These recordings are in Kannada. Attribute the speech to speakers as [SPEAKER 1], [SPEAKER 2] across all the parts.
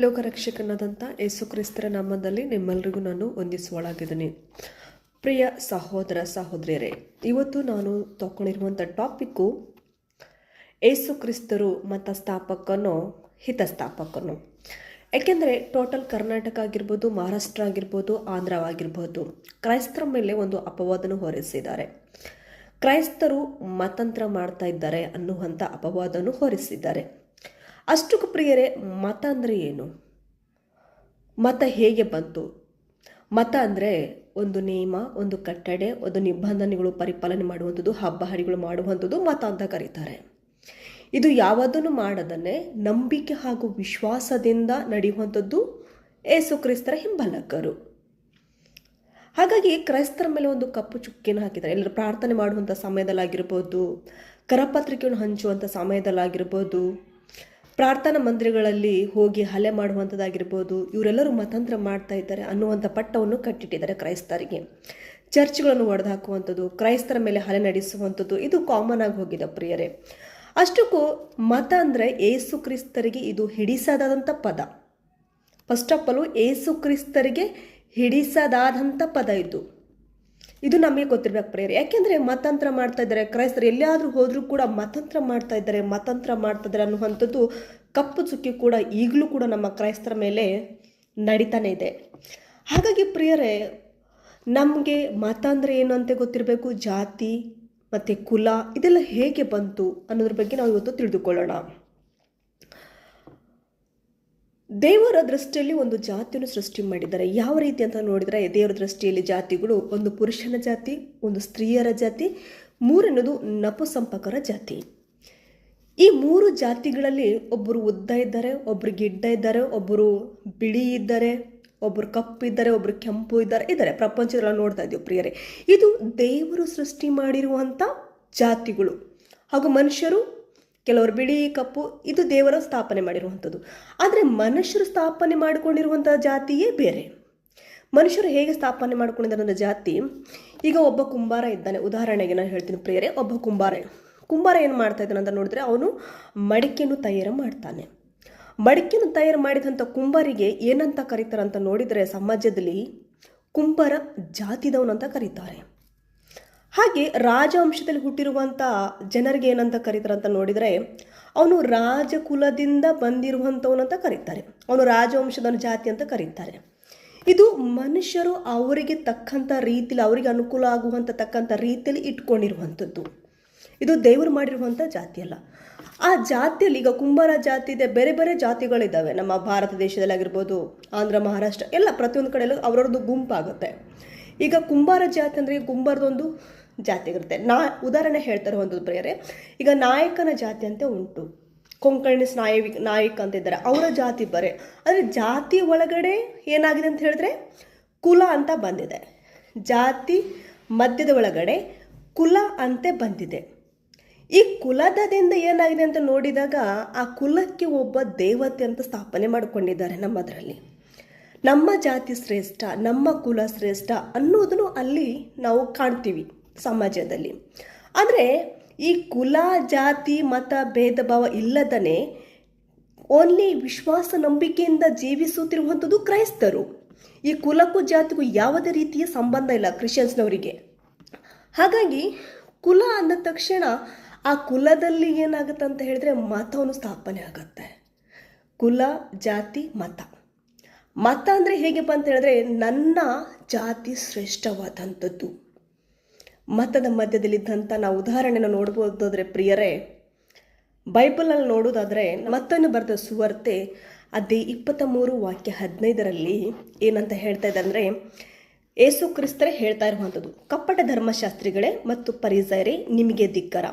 [SPEAKER 1] ಲೋಕರಕ್ಷಕನಾದಂಥ ಯೇಸು ಕ್ರಿಸ್ತರ ನಾಮದಲ್ಲಿ ನಿಮ್ಮೆಲ್ಲರಿಗೂ ನಾನು ವಂದಿಸುವಳಾಗಿದ್ದೀನಿ. ಪ್ರಿಯ ಸಹೋದರ ಸಹೋದರಿಯರೇ, ಇವತ್ತು ನಾನು ತಗೊಂಡಿರುವಂಥ ಟಾಪಿಕ್ಕು ಏಸು ಕ್ರಿಸ್ತರು ಮತ ಸ್ಥಾಪಕನೋ ಹಿತಸ್ಥಾಪಕನೋ. ಯಾಕೆಂದರೆ ಟೋಟಲ್ ಕರ್ನಾಟಕ ಆಗಿರ್ಬೋದು, ಮಹಾರಾಷ್ಟ್ರ ಆಗಿರ್ಬೋದು ಆಂಧ್ರವಾಗಿರ್ಬೋದು ಕ್ರೈಸ್ತರ ಮೇಲೆ ಒಂದು ಅಪವಾದನ ಹೊರಿಸಿದ್ದಾರೆ. ಕ್ರೈಸ್ತರು ಮತಂತ್ರ ಮಾಡ್ತಾ ಇದ್ದಾರೆ ಅನ್ನುವಂಥ ಅಪವಾದವನ್ನು ಹೊರಿಸಿದ್ದಾರೆ. ಅಷ್ಟಕ್ಕೂ ಪ್ರಿಯರೇ, ಮತ ಅಂದರೆ ಏನು? ಮತ ಹೇಗೆ ಬಂತು? ಮತ ಅಂದರೆ ಒಂದು ನಿಯಮ, ಒಂದು ಕಟ್ಟಡೆ, ಒಂದು ನಿಬಂಧನೆಗಳು ಪರಿಪಾಲನೆ ಮಾಡುವಂಥದ್ದು ಹಬ್ಬ ಹರಿಗಳು ಮಾಡುವಂಥದ್ದು ಮತ ಅಂತ ಕರೀತಾರೆ. ಇದು ಯಾವುದನ್ನು ಮಾಡದನ್ನೇ ನಂಬಿಕೆ ಹಾಗೂ ವಿಶ್ವಾಸದಿಂದ ನಡೆಯುವಂಥದ್ದು ಏಸು ಕ್ರಿಸ್ತರ ಹಿಂಬಲಕರು. ಹಾಗಾಗಿ ಕ್ರೈಸ್ತರ ಮೇಲೆ ಒಂದು ಕಪ್ಪು ಚುಕ್ಕಿನ ಹಾಕಿದ್ದಾರೆ. ಎಲ್ಲರೂ ಪ್ರಾರ್ಥನೆ ಮಾಡುವಂಥ ಸಮಯದಲ್ಲಾಗಿರ್ಬೋದು ಕರಪತ್ರಿಕೆಯನ್ನು ಹಂಚುವಂಥ ಸಮಯದಲ್ಲಾಗಿರ್ಬೋದು ಪ್ರಾರ್ಥನಾ ಮಂದಿರಗಳಲ್ಲಿ ಹೋಗಿ ಹಲೆ ಮಾಡುವಂಥದ್ದಾಗಿರ್ಬೋದು ಇವರೆಲ್ಲರೂ ಮತಾಂತರ ಮಾಡ್ತಾ ಇದ್ದಾರೆ ಅನ್ನುವಂಥ ಪಟ್ಟವನ್ನು ಕಟ್ಟಿಟ್ಟಿದ್ದಾರೆ ಕ್ರೈಸ್ತರಿಗೆ. ಚರ್ಚ್ಗಳನ್ನು ಒಡೆದು ಹಾಕುವಂಥದ್ದು ಕ್ರೈಸ್ತರ ಮೇಲೆ ಹಲೆ ನಡೆಸುವಂಥದ್ದು, ಇದು ಕಾಮನ್ ಆಗಿ ಹೋಗಿದೆ ಪ್ರಿಯರೇ. ಅಷ್ಟಕ್ಕೂ ಮತ ಅಂದರೆ ಏಸು ಕ್ರಿಸ್ತರಿಗೆ ಇದು ಹಿಡಿಸದಾದಂಥ ಪದ. ಫಸ್ಟ್ ಆಫ್ ಆಲ್ ಏಸು ಕ್ರಿಸ್ತರಿಗೆ ಹಿಡಿಸದಾದಂಥ ಪದ ಇದು. ಇದು ನಮಗೆ ಗೊತ್ತಿರಬೇಕು ಪ್ರೇಯರ್. ಯಾಕೆಂದರೆ ಮತಾಂತರ ಮಾಡ್ತಾ ಇದ್ದಾರೆ, ಕ್ರೈಸ್ತರು ಎಲ್ಲಿಯಾದರೂ ಹೋದರೂ ಕೂಡ ಮತಾಂತರ ಮಾಡ್ತಾ ಇದ್ದಾರೆ, ಮತಾಂತರ ಮಾಡ್ತಾ ಇದ್ದಾರೆ ಅನ್ನುವಂಥದ್ದು ಕಪ್ಪು ಚುಕ್ಕಿ ಕೂಡ ಈಗಲೂ ಕೂಡ ನಮ್ಮ ಕ್ರೈಸ್ತರ ಮೇಲೆ ನಡೀತಾನೆ ಇದೆ. ಹಾಗಾಗಿ ಪ್ರಿಯರೇ, ನಮಗೆ ಮತ ಅಂದರೆ ಏನು ಅಂತ ಗೊತ್ತಿರಬೇಕು? ಜಾತಿ ಮತ್ತು ಕುಲ ಇದೆಲ್ಲ ಹೇಗೆ ಬಂತು ಅನ್ನೋದ್ರ ಬಗ್ಗೆ ನಾವು ಇವತ್ತು ತಿಳಿದುಕೊಳ್ಳೋಣ. ದೇವರ ದೃಷ್ಟಿಯಲ್ಲಿ ಒಂದು ಜಾತಿಯನ್ನು ಸೃಷ್ಟಿ ಮಾಡಿದ್ದಾರೆ. ಯಾವ ರೀತಿ ಅಂತ ನೋಡಿದರೆ ದೇವರ ದೃಷ್ಟಿಯಲ್ಲಿ ಜಾತಿಗಳು ಒಂದು ಪುರುಷನ ಜಾತಿ, ಒಂದು ಸ್ತ್ರೀಯರ ಜಾತಿ ಮೂರನೇದು ನಪುಸಂಪಕರ ಜಾತಿ. ಈ ಮೂರು ಜಾತಿಗಳಲ್ಲಿ ಒಬ್ಬರು ಉದ್ದ ಇದ್ದಾರೆ ಒಬ್ಬರು ಗಿಡ್ಡ ಇದ್ದಾರೆ, ಒಬ್ಬರು ಬಿಳಿ ಇದ್ದಾರೆ ಒಬ್ಬರು ಕಪ್ಪು ಇದ್ದಾರೆ ಒಬ್ಬರು ಕೆಂಪು ಇದ್ದಾರೆ. ಇದ್ದಾರೆ ಪ್ರಪಂಚದಲ್ಲಿ ನೋಡ್ತಾ ಇದ್ದೀವಿ ಪ್ರಿಯರೇ. ಇದು ದೇವರು ಸೃಷ್ಟಿ ಮಾಡಿರುವಂಥ ಜಾತಿಗಳು. ಹಾಗೂ ಮನುಷ್ಯರು ಕೆಲವರು ಬಿಳಿ ಕಪ್ಪು, ಇದು ದೇವರ ಸ್ಥಾಪನೆ ಮಾಡಿರುವಂಥದ್ದು. ಆದರೆ ಮನುಷ್ಯರು ಸ್ಥಾಪನೆ ಮಾಡಿಕೊಂಡಿರುವಂಥ ಜಾತಿಯೇ ಬೇರೆ. ಮನುಷ್ಯರು ಹೇಗೆ ಸ್ಥಾಪನೆ ಮಾಡ್ಕೊಂಡಿದ್ದಾರೆ ಜಾತಿ, ಈಗ ಒಬ್ಬ ಕುಂಬಾರ ಇದ್ದಾನೆ. ಉದಾಹರಣೆಗೆ ನಾನು ಹೇಳ್ತೀನಿ ಪ್ರಿಯರೇ, ಒಬ್ಬ ಕುಂಬಾರ. ಕುಂಬಾರ ಏನು ಮಾಡ್ತಾ ಇದ್ದಾನೆ ಅಂತ ನೋಡಿದ್ರೆ ಅವನು ಮಡಿಕೆಯನ್ನು ತಯಾರು ಮಾಡ್ತಾನೆ. ಮಡಿಕೆಯನ್ನು ತಯಾರು ಮಾಡಿದಂಥ ಕುಂಬಾರಿಗೆ ಏನಂತ ಕರೀತಾರೆ ಅಂತ ನೋಡಿದರೆ ಸಮಾಜದಲ್ಲಿ ಕುಂಬಾರ ಜಾತಿದವನು ಅಂತ ಕರೀತಾರೆ. ಹಾಗೆ ರಾಜವಂಶದಲ್ಲಿ ಹುಟ್ಟಿರುವಂಥ ಜನರಿಗೆ ಏನಂತ ಕರೀತಾರೆ ಅಂತ ನೋಡಿದರೆ, ಅವನು ರಾಜಕುಲದಿಂದ ಬಂದಿರುವಂಥವನು ಅಂತ ಕರೀತಾರೆ. ಅವನು ರಾಜವಂಶದ ಜಾತಿ ಅಂತ ಕರೀತಾರೆ. ಇದು ಮನುಷ್ಯರು ಅವರಿಗೆ ತಕ್ಕಂಥ ರೀತಿಯಲ್ಲಿ ಅವರಿಗೆ ಅನುಕೂಲ ಆಗುವಂಥ ತಕ್ಕಂಥ ರೀತಿಯಲ್ಲಿ ಇಟ್ಕೊಂಡಿರುವಂಥದ್ದು. ಇದು ದೇವರು ಮಾಡಿರುವಂಥ ಜಾತಿ ಅಲ್ಲ. ಆ ಜಾತಿಯಲ್ಲಿ ಈಗ ಕುಂಬಾರ ಜಾತಿ ಇದೆ, ಬೇರೆ ಬೇರೆ ಜಾತಿಗಳಿದ್ದಾವೆ. ನಮ್ಮ ಭಾರತ ದೇಶದಲ್ಲಿ ಆಗಿರ್ಬೋದು, ಆಂಧ್ರ, ಮಹಾರಾಷ್ಟ್ರ, ಎಲ್ಲ ಪ್ರತಿಯೊಂದು ಕಡೆಯಲ್ಲೂ ಅವರವ್ರದ್ದು ಗುಂಪಾಗುತ್ತೆ. ಈಗ ಕುಂಬಾರ ಜಾತಿ ಅಂದರೆ ಕುಂಬಾರದೊಂದು ಜಾತಿ ಇರುತ್ತೆ. ನಾ, ಉದಾಹರಣೆ ಹೇಳ್ತಾರೆ ಒಂದು ಪ್ರಿಯರೇ, ಈಗ ನಾಯಕನ ಜಾತಿ ಅಂತ ಉಂಟು. ಕೊಂಕಣಿ ಸ್ನಾಯವಿ ನಾಯಕ ಅಂತ ಇದ್ದಾರೆ. ಅವರ ಜಾತಿ ಬರೆ. ಅಂದರೆ ಜಾತಿ ಒಳಗಡೆ ಏನಾಗಿದೆ ಅಂತ ಹೇಳಿದ್ರೆ, ಕುಲ ಅಂತ ಬಂದಿದೆ. ಜಾತಿ ಮಧ್ಯದ ಒಳಗಡೆ ಕುಲ ಅಂತೆ ಬಂದಿದೆ. ಈ ಕುಲದದಿಂದ ಏನಾಗಿದೆ ಅಂತ ನೋಡಿದಾಗ, ಆ ಕುಲಕ್ಕೆ ಒಬ್ಬ ದೇವತೆ ಅಂತ ಸ್ಥಾಪನೆ ಮಾಡಿಕೊಂಡಿದ್ದಾರೆ ನಮ್ಮದರಲ್ಲಿ. ನಮ್ಮ ಜಾತಿ ಶ್ರೇಷ್ಠ, ನಮ್ಮ ಕುಲ ಶ್ರೇಷ್ಠ ಅನ್ನೋದನ್ನು ಅಲ್ಲಿ ನಾವು ಕಾಣ್ತೀವಿ. ಸಮಾಜದಲ್ಲಿ. ಆದರೆ ಈ ಕುಲ, ಜಾತಿ, ಮತ, ಭೇದ ಭಾವ ಇಲ್ಲದನೆ ಓನ್ಲಿ ವಿಶ್ವಾಸ ನಂಬಿಕೆಯಿಂದ ಜೀವಿಸುತ್ತಿರುವಂಥದ್ದು ಕ್ರೈಸ್ತರು. ಈ ಕುಲಕ್ಕೂ ಜಾತಿಗೂ ಯಾವುದೇ ರೀತಿಯ ಸಂಬಂಧ ಇಲ್ಲ ಕ್ರಿಶ್ಚಿಯನ್ಸ್ನವರಿಗೆ. ಹಾಗಾಗಿ ಕುಲ ಅಂದ ತಕ್ಷಣ ಆ ಕುಲದಲ್ಲಿ ಏನಾಗುತ್ತೆ ಅಂತ ಹೇಳಿದ್ರೆ ಮತವನ್ನು ಸ್ಥಾಪನೆ ಆಗುತ್ತೆ. ಕುಲ, ಜಾತಿ, ಮತ. ಮತ ಅಂದರೆ ಹೇಗೆಪ್ಪ ಅಂತ ಹೇಳಿದ್ರೆ ನನ್ನ ಜಾತಿ ಶ್ರೇಷ್ಠವಾದಂಥದ್ದು. ಮತದ ಮಧ್ಯದಲ್ಲಿದ್ದಂಥ ನಾವು ಉದಾಹರಣೆಯನ್ನು ನೋಡ್ಬೋದಾದ್ರೆ ಪ್ರಿಯರೇ, ಬೈಬಲಲ್ಲಿ ನೋಡೋದಾದರೆ ಮತ್ತೊಂದು ಬರೆದ ಸುವಾರ್ತೆ ಅದೇ ಇಪ್ಪತ್ತ ಮೂರು ವಾಕ್ಯ ಹದಿನೈದರಲ್ಲಿ ಏನಂತ ಹೇಳ್ತಾ ಇದೆ ಅಂದರೆ, ಯೇಸು ಕ್ರಿಸ್ತರೇ ಹೇಳ್ತಾ ಇರುವಂಥದ್ದು ಕಪ್ಪಟ ಧರ್ಮಶಾಸ್ತ್ರಿಗಳೇ ಮತ್ತು ಪರಿಸರೇ ನಿಮಗೆ ಧಿಕ್ಕರ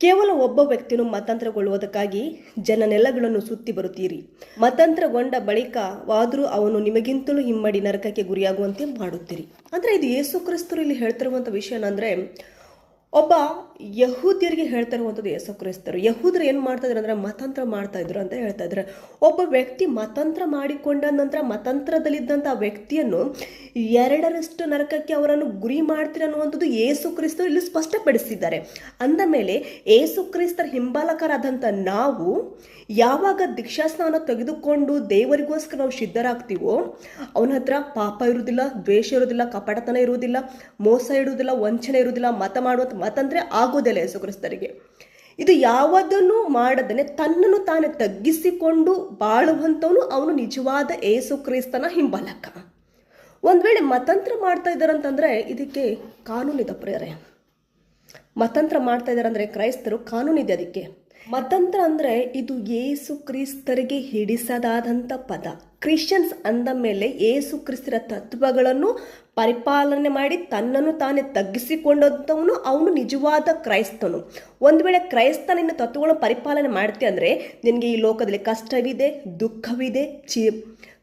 [SPEAKER 1] ಕೇವಲ ಒಬ್ಬ ವ್ಯಕ್ತಿಯನ್ನು ಮತಾಂತರಗೊಳ್ಳುವುದಕ್ಕಾಗಿ ಜನನೆಲ್ಲಗಳನ್ನು ಸುತ್ತಿ ಬರುತ್ತೀರಿ. ಮತಾಂತರಗೊಂಡ ಬಳಿಕ ವಾದರೂ ಅವನು ನಿಮಗಿಂತಲೂ ಹಿಮ್ಮಡಿ ನರಕಕ್ಕೆ ಗುರಿಯಾಗುವಂತೆ ಮಾಡುತ್ತೀರಿ. ಅಂದರೆ ಇದು ಯೇಸು ಕ್ರಿಸ್ತರು ಇಲ್ಲಿ ಹೇಳ್ತಿರುವಂಥ ವಿಷಯ ಏನಂದರೆ ಒಬ್ಬ ಯಹೂದ್ಯರಿಗೆ ಹೇಳ್ತಾ ಇರುವಂಥದ್ದು ಯೇಸು ಕ್ರಿಸ್ತರು. ಯಹೂದರು ಏನು ಮಾಡ್ತಾ ಇದ್ರು ಅಂದರೆ ಮತಾಂತರ ಮಾಡ್ತಾ ಇದ್ರು ಅಂತ ಹೇಳ್ತಾ ಇದ್ರು. ಒಬ್ಬ ವ್ಯಕ್ತಿ ಮತಂತ್ರ ಮಾಡಿಕೊಂಡ ನಂತರ ಮತಂತ್ರದಲ್ಲಿದ್ದಂಥ ವ್ಯಕ್ತಿಯನ್ನು ಎರಡರಷ್ಟು ನರಕಕ್ಕೆ ಅವರನ್ನು ಗುರಿ ಮಾಡ್ತೀರ ಅನ್ನುವಂಥದ್ದು ಏಸು ಕ್ರಿಸ್ತರು ಇಲ್ಲಿ ಸ್ಪಷ್ಟಪಡಿಸಿದ್ದಾರೆ. ಅಂದ ಮೇಲೆ ಏಸು ಕ್ರಿಸ್ತರ ಹಿಂಬಾಲಕರಾದಂಥ ನಾವು ಯಾವಾಗ ದೀಕ್ಷಾಸ್ನಾನ ತೆಗೆದುಕೊಂಡು ದೇವರಿಗೋಸ್ಕರ ನಾವು ಸಿದ್ಧರಾಗ್ತೀವೋ, ಅವನ ಹತ್ರ ಪಾಪ ಇರುವುದಿಲ್ಲ, ದ್ವೇಷ ಇರುವುದಿಲ್ಲ, ಕಪಟತನ ಇರುವುದಿಲ್ಲ, ಮೋಸ ಇರುವುದಿಲ್ಲ, ವಂಚನೆ ಇರುವುದಿಲ್ಲ, ಮತ ಮಾಡುವಂಥ ಮತಂದ್ರೆ ಆಗೋದಿಲ್ಲ ಯೇಸು ಕ್ರಿಸ್ತರಿಗೆ ಇದು ಯಾವುದನ್ನು ಮಾಡದನೆ ತನ್ನನ್ನು ತಾನೇ ತಗ್ಗಿಸಿಕೊಂಡು ಬಾಳುವಂಥವನು ಅವನು ನಿಜವಾದ ಏಸು ಕ್ರಿಸ್ತನ ಹಿಂಬಾಲಕ. ಒಂದು ವೇಳೆ ಮತಂತ್ರ ಮಾಡ್ತಾ ಇದ್ದಾರಂತಂದರೆ ಇದಕ್ಕೆ ಕಾನೂನಿದೆ ಪ್ರೇರೆ ಮತಂತ್ರ ಮಾಡ್ತಾ ಇದ್ದಾರೆ ಅಂದರೆ ಕ್ರೈಸ್ತರು ಕಾನೂನಿದೆ ಅದಕ್ಕೆ. ಮತಾಂತರ ಅಂದರೆ ಇದು ಯೇಸು ಕ್ರಿಸ್ತರಿಗೆ ಹಿಡಿಸದಾದಂಥ ಪದ. ಕ್ರಿಶ್ಚಿಯನ್ಸ್ ಅಂದ ಮೇಲೆ ಏಸು ಕ್ರಿಸ್ತರ ತತ್ವಗಳನ್ನು ಪರಿಪಾಲನೆ ಮಾಡಿ ತನ್ನನ್ನು ತಾನೇ ತಗ್ಗಿಸಿಕೊಂಡಂಥವನು, ಅವನು ನಿಜವಾದ ಕ್ರೈಸ್ತನು. ಒಂದು ವೇಳೆ ಕ್ರೈಸ್ತ ನಿನ್ನ ತತ್ವಗಳನ್ನು ಪರಿಪಾಲನೆ ಮಾಡ್ತೆ ಅಂದರೆ ನಿನಗೆ ಈ ಲೋಕದಲ್ಲಿ ಕಷ್ಟವಿದೆ, ದುಃಖವಿದೆ, ಚಿ,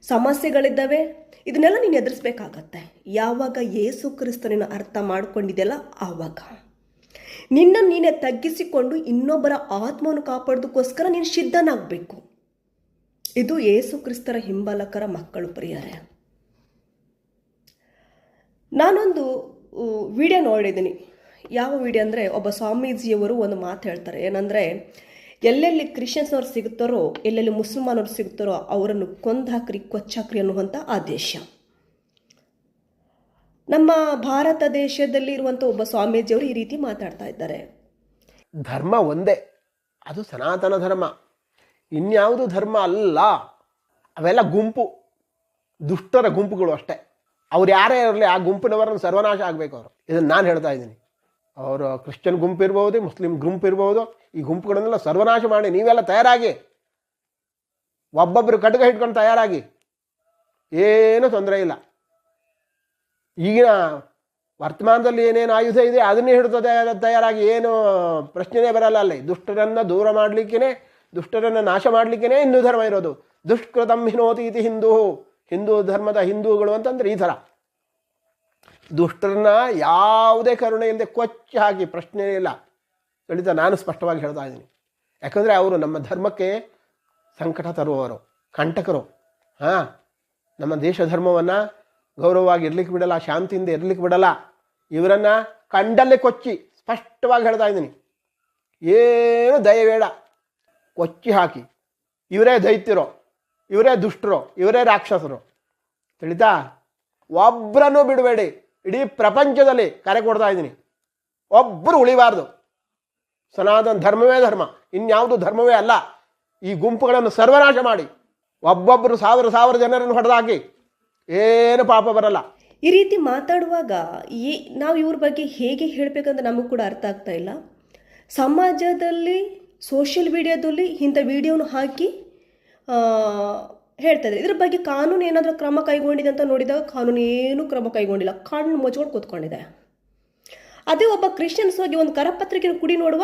[SPEAKER 1] ಸಮಸ್ಯೆಗಳಿದ್ದಾವೆ. ಇದನ್ನೆಲ್ಲ ನೀನು ಎದುರಿಸ್ಬೇಕಾಗತ್ತೆ. ಯಾವಾಗ ಏಸು ಕ್ರಿಸ್ತನನ್ನು ಅರ್ಥ ಮಾಡ್ಕೊಂಡಿದೆಯಲ್ಲ, ಆವಾಗ. ನಿನ್ನ ನೀನೇ ತಗ್ಗಿಸಿಕೊಂಡು ಇನ್ನೊಬ್ಬರ ಆತ್ಮವನ್ನು ಕಾಪಾಡೋದಕ್ಕೋಸ್ಕರ ನೀನು ಸಿದ್ಧನಾಗಬೇಕು ಇದು ಏಸು ಕ್ರಿಸ್ತರ ಹಿಂಬಾಲಕರ ಮಕ್ಕಳು ಪ್ರಿಯರೇ. ನಾನೊಂದು ವಿಡಿಯೋ ನೋಡಿದ್ದೀನಿ. ಯಾವ ವಿಡಿಯೋ ಅಂದರೆ ಒಬ್ಬ ಸ್ವಾಮೀಜಿಯವರು ಒಂದು ಮಾತು ಹೇಳ್ತಾರೆ. ಏನಂದರೆ, ಎಲ್ಲೆಲ್ಲಿ ಕ್ರಿಶ್ಚಿಯನ್ಸ್ನವ್ರು ಸಿಗುತ್ತಾರೋ, ಎಲ್ಲೆಲ್ಲಿ ಮುಸಲ್ಮಾನವ್ರು ಸಿಗುತ್ತಾರೋ ಅವರನ್ನು ಕೊಂದಾಕ್ರಿ, ಕೊಚ್ಚಾಕ್ರಿ ಅನ್ನುವಂಥ ಆದೇಶ. ನಮ್ಮ ಭಾರತ ದೇಶದಲ್ಲಿ ಇರುವಂಥ ಒಬ್ಬ ಸ್ವಾಮೀಜಿಯವರು ಈ ರೀತಿ ಮಾತಾಡ್ತಾ ಇದ್ದಾರೆ.
[SPEAKER 2] ಧರ್ಮ ಒಂದೇ, ಅದು ಸನಾತನ ಧರ್ಮ. ಇನ್ಯಾವುದು ಧರ್ಮ ಅಲ್ಲ, ಅವೆಲ್ಲ ಗುಂಪು, ದುಷ್ಟರ ಗುಂಪುಗಳು ಅಷ್ಟೇ. ಅವ್ರು ಯಾರೇ ಇರಲಿ ಆ ಗುಂಪಿನವರನ್ನು ಸರ್ವನಾಶ ಆಗಬೇಕು ಅವರು. ಇದನ್ನು ನಾನು ಹೇಳ್ತಾ ಇದ್ದೀನಿ. ಅವರು ಕ್ರಿಶ್ಚಿಯನ್ ಗುಂಪು ಇರ್ಬೋದು, ಮುಸ್ಲಿಂ ಗುಂಪು ಇರ್ಬೋದು, ಈ ಗುಂಪುಗಳನ್ನೆಲ್ಲ ಸರ್ವನಾಶ ಮಾಡಿ ನೀವೆಲ್ಲ ತಯಾರಾಗಿ ಒಬ್ಬೊಬ್ಬರು ಕಟಕ ಹಿಡ್ಕೊಂಡು ತಯಾರಾಗಿ, ಏನೂ ತೊಂದರೆ ಇಲ್ಲ. ಈಗಿನ ವರ್ತಮಾನದಲ್ಲಿ ಏನೇನು ಆಯುಧ ಇದೆ, ಅದನ್ನೇ ಹಿಡಿದು ತಯಾರ, ತಯಾರಾಗಿ ಏನು ಪ್ರಶ್ನೆನೇ ಬರಲ್ಲ ಅಲ್ಲಿ. ದುಷ್ಟರನ್ನು ದೂರ ಮಾಡಲಿಕ್ಕೇ ದುಷ್ಟರನ್ನು ನಾಶ ಮಾಡಲಿಕ್ಕೇ ಹಿಂದೂ ಧರ್ಮ ಇರೋದು. ದುಷ್ಕೃತಂ ಹಿನೋತಿ ಇತಿ ಹಿಂದೂ ಹಿಂದೂ ಧರ್ಮದ ಹಿಂದೂಗಳು ಅಂತಂದ್ರೆ ಈ ಥರ. ದುಷ್ಟರನ್ನ ಯಾವುದೇ ಕರುಣೆ ಇಲ್ಲದೆ ಕೊಚ್ಚಿ ಹಾಕಿ, ಪ್ರಶ್ನೆ ಇಲ್ಲ. ಖಂಡಿತ ನಾನು ಸ್ಪಷ್ಟವಾಗಿ ಹೇಳ್ತಾ ಇದ್ದೀನಿ. ಯಾಕಂದರೆ ಅವರು ನಮ್ಮ ಧರ್ಮಕ್ಕೆ ಸಂಕಟ ತರುವವರು, ಕಂಟಕರು. ಹಾಂ, ನಮ್ಮ ದೇಶ ಧರ್ಮವನ್ನು ಗೌರವವಾಗಿ ಇರ್ಲಿಕ್ಕೆ ಬಿಡಲ್ಲ, ಶಾಂತಿಯಿಂದ ಇರ್ಲಿಕ್ಕೆ ಬಿಡಲ್ಲ. ಇವರನ್ನು ಕಂಡಲ್ಲೇ ಕೊಚ್ಚಿ, ಸ್ಪಷ್ಟವಾಗಿ ಹೇಳ್ತಾ ಇದ್ದೀನಿ. ಏನು ದಯಬೇಡ. ಕೊಚ್ಚಿ ಹಾಕಿ. ಇವರೇ ದೈತ್ಯರು, ಇವರೇ ದುಷ್ಟರು, ಇವರೇ ರಾಕ್ಷಸರು. ತಿಳಿತಾ? ಒಬ್ಬರನ್ನು ಬಿಡಬೇಡಿ. ಇಡೀ ಪ್ರಪಂಚದಲ್ಲಿ ಕರೆ ಕೊಡ್ತಾ ಇದ್ದೀನಿ. ಒಬ್ಬರು ಉಳಿಬಾರ್ದು. ಸನಾತನ ಧರ್ಮವೇ ಧರ್ಮ, ಇನ್ಯಾವುದು ಧರ್ಮವೇ ಅಲ್ಲ. ಈ ಗುಂಪುಗಳನ್ನು ಸರ್ವನಾಶ ಮಾಡಿ. ಒಬ್ಬೊಬ್ಬರು ಸಾವಿರ ಸಾವಿರ ಜನರನ್ನು ಹೊಡೆದಾಕಿ ಏನು ಪಾಪ ಬರಲ್ಲ.
[SPEAKER 1] ಈ ರೀತಿ ಮಾತಾಡುವಾಗ ಈ ನಾವು ಇವ್ರ ಬಗ್ಗೆ ಹೇಗೆ ಹೇಳಬೇಕಂತ ನಮಗೂ ಕೂಡ ಅರ್ಥ ಆಗ್ತಾ ಇಲ್ಲ. ಸಮಾಜದಲ್ಲಿ ಸೋಷಿಯಲ್ ಮೀಡಿಯಾದಲ್ಲಿ ಇಂಥ ವಿಡಿಯೋನ ಹಾಕಿ ಹೇಳ್ತಾ ಇದ್ದಾರೆ. ಇದ್ರ ಬಗ್ಗೆ ಕಾನೂನು ಏನಾದರೂ ಕ್ರಮ ಕೈಗೊಂಡಿದೆ ಅಂತ ನೋಡಿದಾಗ ಕಾನೂನು ಏನೂ ಕ್ರಮ ಕೈಗೊಂಡಿಲ್ಲ. ಕಣ್ಣು ಮುಚ್ಕೊಂಡು ಕೂತ್ಕೊಂಡಿದೆ. ಅದೇ ಒಬ್ಬ ಕ್ರಿಶ್ಚಿಯನ್ಸ್ ಹೋಗಿ ಒಂದು ಕರಪತ್ರಿಕೆ ಕುಡಿ ನೋಡುವ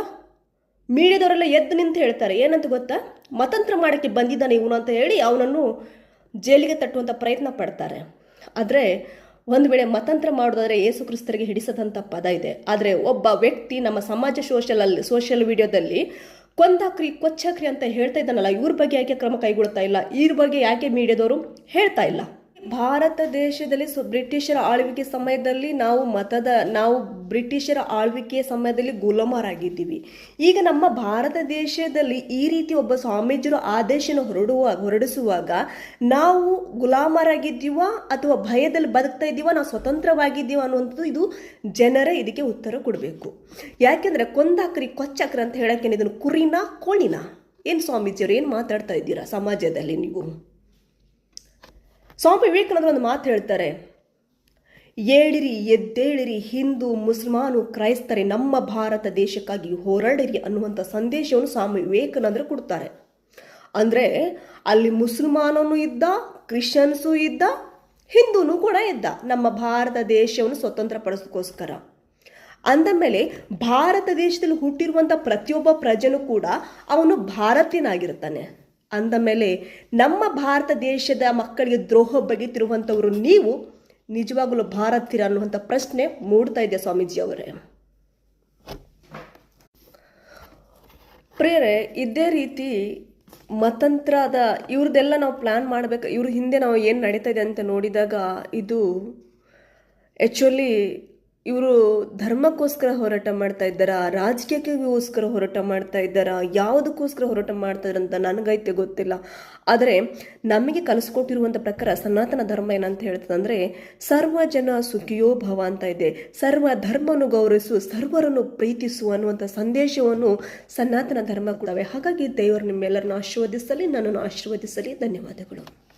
[SPEAKER 1] ಮೀಡಿಯಾದವರೆಲ್ಲ ಎದ್ದು ನಿಂತು ಹೇಳ್ತಾರೆ. ಏನಂತ ಗೊತ್ತಾ? ಮತಂತ್ರ ಮಾಡೋಕ್ಕೆ ಬಂದಿದ್ದಾನೆ ಇವನು ಅಂತ ಹೇಳಿ ಅವನನ್ನು ಜೈಲಿಗೆ ತಟ್ಟುವಂಥ ಪ್ರಯತ್ನ ಪಡ್ತಾರೆ. ಆದರೆ ಒಂದು ವೇಳೆ ಮತಂತ್ರ ಮಾಡೋದಾದರೆ ಯೇಸು ಕ್ರಿಸ್ತರಿಗೆ ಹಿಡಿಸದಂಥ ಪದ ಇದೆ. ಆದರೆ ಒಬ್ಬ ವ್ಯಕ್ತಿ ನಮ್ಮ ಸಮಾಜ ಸೋಷಲಲ್ಲಿ ಸೋಷಿಯಲ್ ವಿಡಿಯೋದಲ್ಲಿ ಕೊಂದಾಕ್ರಿ, ಕೊಚ್ಚಾಕ್ರಿ ಅಂತ ಹೇಳ್ತಾ ಇದ್ದಾನಲ್ಲ, ಇವ್ರ ಬಗ್ಗೆ ಯಾಕೆ ಕ್ರಮ ಕೈಗೊಳ್ತಾ ಇಲ್ಲ? ಇವ್ರ ಬಗ್ಗೆ ಯಾಕೆ ಮೀಡಿಯಾದವರು ಹೇಳ್ತಾ ಇಲ್ಲ? ಭಾರತ ದೇಶದಲ್ಲಿ ಬ್ರಿಟಿಷರ ಆಳ್ವಿಕೆ ಸಮಯದಲ್ಲಿ ನಾವು ಮತದ, ನಾವು ಬ್ರಿಟಿಷರ ಆಳ್ವಿಕೆಯ ಸಮಯದಲ್ಲಿ ಗುಲಾಮರಾಗಿದ್ದೀವಿ. ಈಗ ನಮ್ಮ ಭಾರತ ದೇಶದಲ್ಲಿ ಈ ರೀತಿ ಒಬ್ಬ ಸ್ವಾಮೀಜಿರು ಆದೇಶನ ಹೊರಡುವ, ಹೊರಡಿಸುವಾಗ ನಾವು ಗುಲಾಮರಾಗಿದ್ದೀವ ಅಥವಾ ಭಯದಲ್ಲಿ ಬದುಕ್ತಾ ಇದ್ದೀವ, ನಾವು ಸ್ವತಂತ್ರವಾಗಿದ್ದೀವ ಅನ್ನುವಂಥದ್ದು ಇದು ಜನರ ಇದಕ್ಕೆ ಉತ್ತರ ಕೊಡಬೇಕು. ಯಾಕೆಂದರೆ ಕೊಂದಾಕ್ರಿ, ಕೊಚ್ಚಕ್ರ ಅಂತ ಹೇಳಕ್ಕೆ ಇದನ್ನು ಕುರಿನ ಕೋಳಿನ ಏನು ಸ್ವಾಮೀಜಿಯವರು, ಏನು ಮಾತಾಡ್ತಾ ಇದ್ದೀರಾ ಸಮಾಜದಲ್ಲಿ ನೀವು? ಸ್ವಾಮಿ ವಿವೇಕಾನಂದರು ಒಂದು ಮಾತು ಹೇಳ್ತಾರೆ, ಏಳಿರಿ, ಎದ್ದೇಳಿರಿ, ಹಿಂದೂ, ಮುಸಲ್ಮಾನು, ಕ್ರೈಸ್ತರೇ, ನಮ್ಮ ಭಾರತ ದೇಶಕ್ಕಾಗಿ ಹೋರಾಡಿರಿ ಅನ್ನುವಂಥ ಸಂದೇಶವನ್ನು ಸ್ವಾಮಿ ವಿವೇಕಾನಂದರು ಕೊಡ್ತಾರೆ. ಅಂದರೆ, ಅಲ್ಲಿ ಮುಸಲ್ಮಾನನು ಇದ್ದ, ಕ್ರಿಶ್ಚಿಯನ್ಸು ಇದ್ದ, ಹಿಂದೂನು ಕೂಡ ಇದ್ದ, ನಮ್ಮ ಭಾರತ ದೇಶವನ್ನು ಸ್ವತಂತ್ರ ಪಡಿಸೋಕ್ಕೋಸ್ಕರ ಅಂದ ಮೇಲೆ, ಭಾರತ ದೇಶದಲ್ಲಿ ಹುಟ್ಟಿರುವಂಥ ಪ್ರತಿಯೊಬ್ಬ ಪ್ರಜೆನೂ ಕೂಡ ಅವನು ಭಾರತೀಯನಾಗಿರ್ತಾನೆ ಅಂದ ಮೇಲೆ ನಮ್ಮ ಭಾರತ ದೇಶದ ಮಕ್ಕಳಿಗೆ ದ್ರೋಹ ಬಗೆತಿರುವಂಥವರು ನೀವು ನಿಜವಾಗಲೂ ಭಾರತೀರ ಅನ್ನುವಂಥ ಪ್ರಶ್ನೆ ಮೂಡ್ತಾ ಇದೆ ಸ್ವಾಮೀಜಿ ಅವರೇ. ಪ್ರೇರೆ ಇದೇ ರೀತಿ ಮತಂತ್ರದ ಇವ್ರದ್ದೆಲ್ಲ ನಾವು ಪ್ಲ್ಯಾನ್ ಮಾಡಬೇಕು, ಇವ್ರ ಹಿಂದೆ ನಾವು ಏನು ನಡೀತಾ ಇದೆ ಅಂತ ನೋಡಿದಾಗ ಇದು ಆ್ಯಕ್ಚುಲಿ ಇವರು ಧರ್ಮಕ್ಕೋಸ್ಕರ ಹೋರಾಟ ಮಾಡ್ತಾ ಇದ್ದಾರಾ, ರಾಜಕೀಯಕ್ಕೋಸ್ಕರ ಹೋರಾಟ ಮಾಡ್ತಾ ಇದ್ದಾರಾ, ಯಾವುದಕ್ಕೋಸ್ಕರ ಹೋರಾಟ ಮಾಡ್ತಾ ಅಂತ ನನಗೈತೆ ಗೊತ್ತಿಲ್ಲ. ಆದರೆ ನಮಗೆ ಕಲಿಸ್ಕೊಟ್ಟಿರುವಂಥ ಪ್ರಕಾರ ಸನಾತನ ಧರ್ಮ ಏನಂತ ಹೇಳ್ತದಂದ್ರೆ, ಸರ್ವ ಜನ ಸುಖಿಯೋ ಭವ ಅಂತ ಇದೆ. ಸರ್ವ ಧರ್ಮವನ್ನು ಗೌರವಿಸು, ಸರ್ವರನ್ನು ಪ್ರೀತಿಸು ಅನ್ನುವಂಥ ಸಂದೇಶವನ್ನು ಸನಾತನ ಧರ್ಮ ಕೊಡವೆ ಹಾಗಾಗಿ ದೇವರು ನಿಮ್ಮೆಲ್ಲರನ್ನು ಆಶೀರ್ವದಿಸಲಿ, ನನ್ನನ್ನು ಆಶೀರ್ವದಿಸಲಿ. ಧನ್ಯವಾದಗಳು.